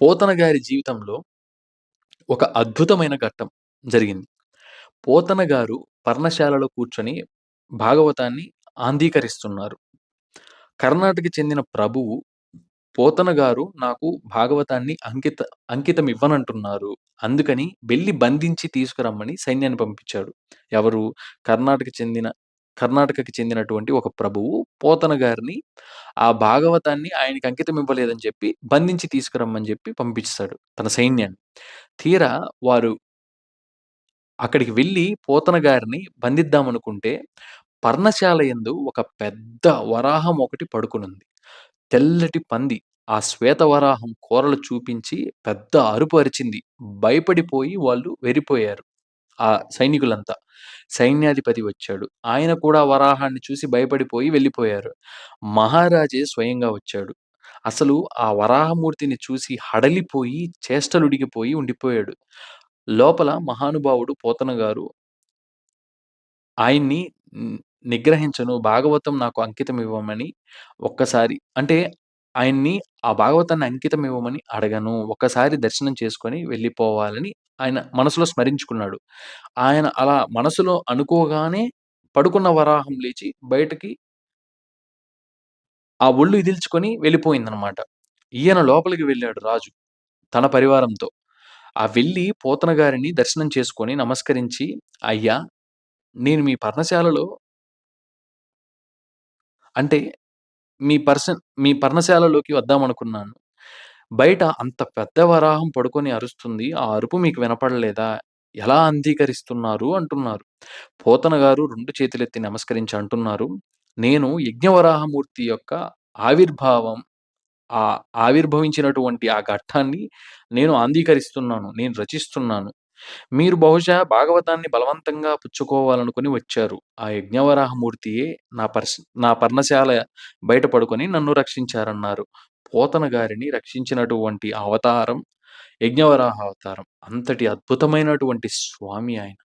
పోతన గారి జీవితంలో ఒక అద్భుతమైన ఘట్టం జరిగింది. పోతన గారు పర్ణశాలలో కూర్చొని భాగవతాన్ని ఆంధీకరిస్తున్నారు కర్ణాటకకి చెందిన ప్రభువు పోతన గారు నాకు భాగవతాన్ని అంకిత అంకితం ఇవ్వనంటున్నారు అందుకని వెళ్ళి బంధించి తీసుకురమ్మని సైన్యాన్ని పంపించాడు. ఎవరు? కర్ణాటక చెందిన కర్ణాటకకి చెందినటువంటి ఒక ప్రభువు పోతన గారిని ఆ భాగవతాన్ని ఆయనకి అంకితం ఇవ్వలేదని చెప్పి బంధించి తీసుకురమ్మని చెప్పి పంపిస్తాడు తన సైన్యాన్ని. తీరా వారు అక్కడికి వెళ్ళి పోతన గారిని బంధిద్దామనుకుంటే పర్ణశాల యందు ఒక పెద్ద వరాహం ఒకటి పడుకునుంది తెల్లటి పంది ఆ శ్వేత వరాహం కూరలు చూపించి పెద్ద అరుపు అరిచింది. భయపడిపోయి వాళ్ళు వెరిపోయారు ఆ సైనికులంతా. సైన్యాధిపతి వచ్చాడు. ఆయన కూడా వరాహాన్ని చూసి భయపడిపోయి వెళ్ళిపోయారు. మహారాజే స్వయంగా వచ్చాడు. అసలు ఆ వరాహమూర్తిని చూసి హడలిపోయి చేష్టలుడిగిపోయి ఉండిపోయాడు. లోపల మహానుభావుడు పోతన గారు ఆయన్ని నిగ్రహించను. భాగవతం నాకు అంకితం ఇవ్వమని ఒక్కసారి అంటే ఆయన్ని ఆ భాగవతాన్ని అంకితం ఇవ్వమని అడగను. ఒక్కసారి దర్శనం చేసుకొని వెళ్ళిపోవాలని ఆయన మనసులో స్మరించుకున్నాడు. ఆయన అలా మనసులో అనుకోగానే పడుకున్న వరాహం లేచి బయటకి ఆ ఒళ్ళు ఇదిల్చుకొని వెళ్ళిపోయిందనమాట. ఈయన లోపలికి వెళ్ళాడు రాజు. తన పరివారంతో. ఆ వెళ్ళి పోతన గారిని దర్శనం చేసుకొని నమస్కరించి, "అయ్యా! నేను మీ పర్ణశాలలో" అంటే మీ పర్సన్ మీ పర్ణశాలలోకి వద్దామనుకున్నాను. బయట అంత పెద్ద వరాహం పడుకొని అరుస్తుంది. ఆ అరుపు మీకు వినపడలేదా? ఎలా అంగీకరిస్తున్నారు అంటున్నారు. పోతన గారు రెండు చేతులెత్తి నమస్కరించి అంటున్నారు, "నేను యజ్ఞవరాహమూర్తి యొక్క ఆవిర్భావం ఆ ఆవిర్భవించినటువంటి ఆ ఘట్టాన్ని నేను అంగీకరిస్తున్నాను నేను రచిస్తున్నాను. మీరు బహుశా భాగవతాన్ని బలవంతంగా పుచ్చుకోవాలనుకుని వచ్చారు. ఆ యజ్ఞవరాహమూర్తియే నా పర్శ నా పర్ణశాల బయట పడుకొని నన్ను రక్షించారన్నారు." పోతన గారిని రక్షించినటువంటి అవతారం యజ్ఞవరాహ అవతారం. అంతటి అద్భుతమైనటువంటి స్వామి ఆయన.